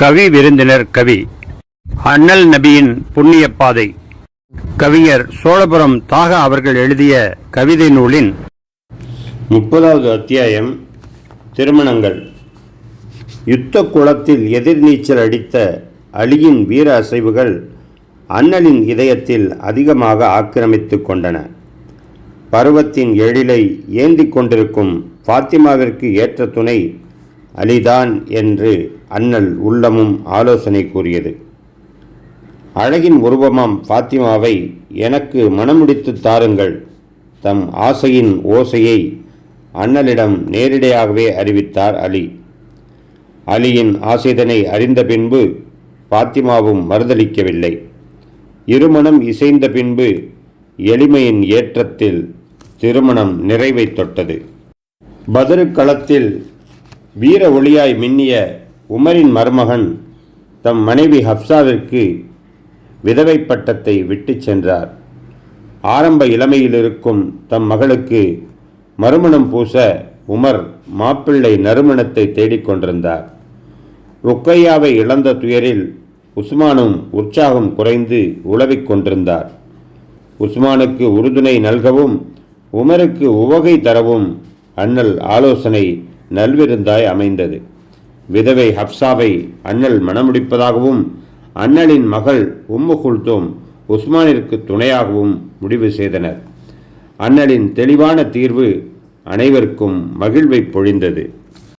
கவி விருந்தினர் கவி. அண்ணல் நபியின் புண்ணிய பாதை. கவிஞர் சோழபுரம் தாகா அவர்கள் எழுதிய கவிதை நூலின் முப்பதாவது அத்தியாயம் திருமணங்கள். யுத்த குளத்தில் எதிர்நீச்சல் அடித்த அலியின் வீர அசைவுகள் அண்ணலின் இதயத்தில் அதிகமாக ஆக்கிரமித்து கொண்டன. பருவத்தின் எழிலை ஏந்தி கொண்டிருக்கும் ஃபாத்திமாவிற்கு ஏற்ற துணை அலிதான் என்று அண்ணல் உள்ளமும் ஆலோசனை கூறியது. அழகின் உருவமாம் பாத்திமாவை எனக்கு மனமுடித்து தாருங்கள். தம் ஆசையின் ஓசையை அண்ணலிடம் நேரிடையாகவே அறிவித்தார் அலி. அலியின் ஆசைதனை அறிந்த பின்பு பாத்திமாவும் மறுதளிக்கவில்லை இருமணம் இசைந்த பின்பு எளிமையின் ஏற்றத்தில் திருமணம் நிறைவை தொட்டது. பதரு களத்தில் வீர ஒளியாய் மின்னிய உமரின் மருமகன் தம் மனைவி ஹப்சாவிற்கு விதவை பட்டத்தை விட்டுச் சென்றார். ஆரம்ப இளமையிலிருக்கும் தம் மகளுக்கு மறுமணம் பூச உமர் மாப்பிள்ளை நறுமணத்தை தேடிக்கொண்டிருந்தார் ருக்கையாவை இழந்த துயரில் உஸ்மானும் உற்சாகம் குறைந்து உழவிக் கொண்டிருந்தார். உஸ்மானுக்கு உறுதுணை நல்கவும் உமருக்கு உவகை தரவும் அண்ணல் ஆலோசனை நல்விருந்தாய் அமைந்தது. விதவை ஹப்சாவை அண்ணல் மணமுடிப்பதாகவும் அண்ணலின் மகள் உம்மு குல்தோம் உஸ்மானிற்கு துணையாகவும் முடிவு செய்தனர். அண்ணலின் தெளிவான தீர்வு அனைவருக்கும் மகிழ்வை பொழிந்தது.